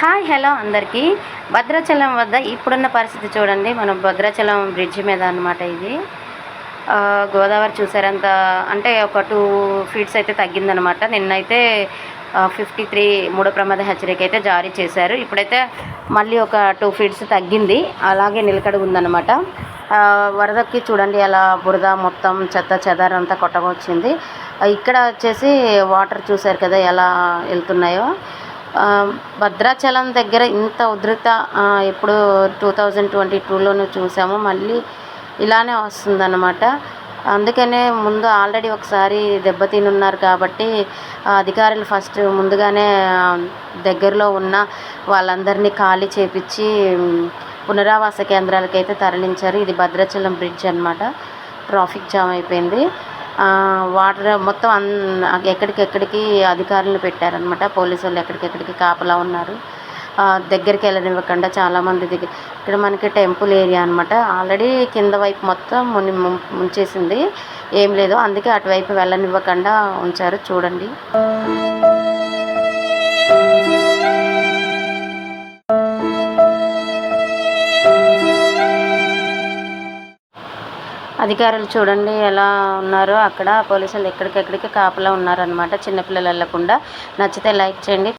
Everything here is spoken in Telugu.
హాయ్ హలో అందరికీ. భద్రాచలం వద్ద ఇప్పుడున్న పరిస్థితి చూడండి. మనం భద్రాచలం బ్రిడ్జ్ మీద అనమాట ఇది. గోదావరి చూసారంత అంటే ఒక టూ ఫీట్స్ అయితే తగ్గిందనమాట నిన్నైతే ఫిఫ్టీ త్రీ మూడో ప్రమాద హెచ్చరిక అయితే జారీ చేశారు. ఇప్పుడైతే మళ్ళీ ఒక టూ ఫీట్స్ తగ్గింది. అలాగే నిలకడ ఉందన్నమాట. వరదకి చూడండి అలా బురద మొత్తం చెత్త చెదారం అంతా కొట్టకొచ్చింది. ఇక్కడ వచ్చేసి వాటర్ చూసారు కదా ఎలా వెళ్తున్నాయో. భద్రాచలం దగ్గర ఇంత ఉధృత ఎప్పుడు టూ థౌజండ్ ట్వంటీ టూలోనూ చూసాము. మళ్ళీ ఇలానే వస్తుందన్నమాట. అందుకనే ముందు ఆల్రెడీ ఒకసారి దెబ్బతినున్నారు కాబట్టి అధికారులు ఫస్ట్ ముందుగానే దగ్గరలో ఉన్న వాళ్ళందరినీ ఖాళీ చేపించి పునరావాస కేంద్రాలకైతే తరలించారు. ఇది భద్రాచలం బ్రిడ్జ్ అనమాట ట్రాఫిక్ జామ్ అయిపోయింది. వాటర్ మొత్తం అన్ ఎక్కడికెక్కడికి అధికారులు పెట్టారనమాట పోలీసు వాళ్ళు ఎక్కడికెక్కడికి కాపలా ఉన్నారు. దగ్గరికి వెళ్ళనివ్వకుండా చాలామంది దగ్గర ఇక్కడ మనకి టెంపుల్ ఏరియా అనమాట ఆల్రెడీ కింద వైపు మొత్తం ముని ముంచేసింది. ఏం లేదు. అందుకే అటువైపు వెళ్ళనివ్వకుండా ఉంచారు. చూడండి. అధికారులు చూడండి ఎలా ఉన్నారో. అక్కడ పోలీసులు ఎక్కడికెక్కడికి కాపలా ఉన్నారనమాట చిన్నపిల్లలు వెళ్ళకుండా. నచ్చితే లైక్ చేయండి.